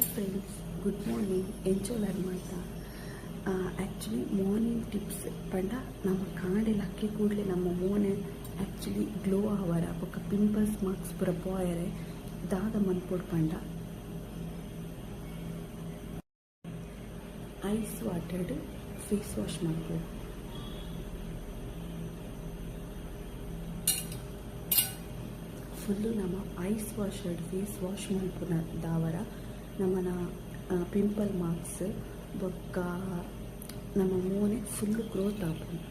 Hi friends good morning ಎಂಜೋಲರ್ ಮಾಡ್ತಾ actually morning tips ಪಂಡ ನಮ್ಮ ಕಾಂಡೆಲ ಅಕ್ಕಿ ಕೂಡಲೇ ನಮ್ಮ ಮೋನೆ ಆ್ಯಕ್ಚುಲಿ ಗ್ಲೋ ಆವರ ಬೊಕ್ಕ ಪಿಂಪಲ್ಸ್ ಮಾರ್ಕ್ಸ್ ಪೂರ ಪೋಯರೆ ದಾದ ಮನ್ಪೊಡು ಪಂಡ ಐಸ್ ವಾಟರ್ಡ್ ಫೇಸ್ ವಾಶ್ ಮಾಡ್ಬೋದು ಫುಲ್ಲು ನಮ್ಮ ಐಸ್ ವಾಶರ್ಡ್ ಫೇಸ್ ವಾಶ್ ಮಲ್ಪುನ ದಾವರ ನಮ್ಮನ ಪಿಂಪಲ್ ಮಾರ್ಕ್ಸ್ ಬೊಕ್ಕ ನಮ್ಮ ಮೂನೆ ಫುಲ್ಲು ಗ್ರೋತ್ ಆಪುಂಡು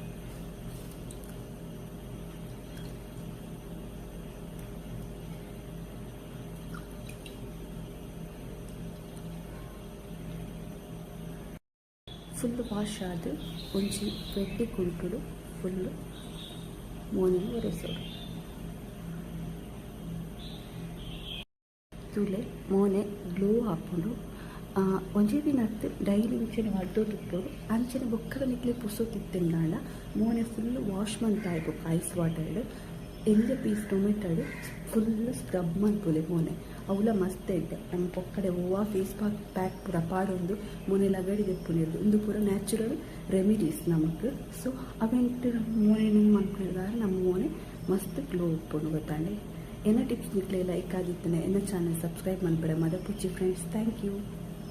ಫುಲ್ ವಾಶ್ ಆದ ಒಂಜಿ ಬೆಡ್ಡಿ ಕುಂಟುಡು ಫುಲ್ ಮೋನಿನ ಒರೆಸೋಡು ತುಲೆ, ಮೋನೆ, ಗ್ಲೋ ಹಾಕೊಂಡು ಒಂಜೇ ದಿನ ಹತ್ತು ಡೈಲಿ ಇಂಚನೆ ಅಡ್ಡೋದಿಪ್ಪೋಡು ಅಂಚನೆ ಬೊಕ್ಕದ ನಿಕ್ಲೆ ಪುಸು ನಾಳ ಮೋನೆ ಫುಲ್ ವಾಶ್ ಮಂತಾಯ್ಬೇಕು ಐಸ್ ವಾಟರ್ಡ್ ಎಂಜೆ ಪೀಸ್ ಟೊಮೆಟೊಡು ಫುಲ್ ಸ್ಕ್ರಬ್ ಮಲ್ಪುಲೆ ಮೋನೆ. ಅವಲ ಮಸ್ತ್ ಐತೆ ನಮ್ಮ ಪೊಕ್ಕಡೆ ಹೂವ ಫೇಸ್ ಪಾಕ್ ಪ್ಯಾಕ್ ಪೂರ ಪಾಡೊಂದು ಮೋನೆ ಲಗಡಿ ದೆಪ್ಪುನಿರ್ದು. ಇಂದು ಪೂರ ನ್ಯಾಚುರಲ್ ರೆಮಿಡೀಸ್ ನಮಗೆ ಸೊ ಅವೆಂಟ್ ಮೋನೆ ಮನ್ಪಿಡ್ದಾರ ನಮ್ಮ ಮೋನೆ ಮಸ್ತ್ ಗ್ಲೋ ಉಪ್ಪುಂಡು ಗೊತ್ತಾಂಡೆ ಎನ್ನ ಟಿಪ್ಸ್ ನಿಕ್ಲೆ ಲೈಕ್ ಆದಿತ್ತನೆ ಏನೋ ಚಾನಲ್ ಸಬ್ಸ್ಕ್ರೈಬ್ ಮಾಡಿಬಿಡ ಮದ ಪುಚ್ಚಿ ಫ್ರೆಂಡ್ಸ್ ಥ್ಯಾಂಕ್ ಯು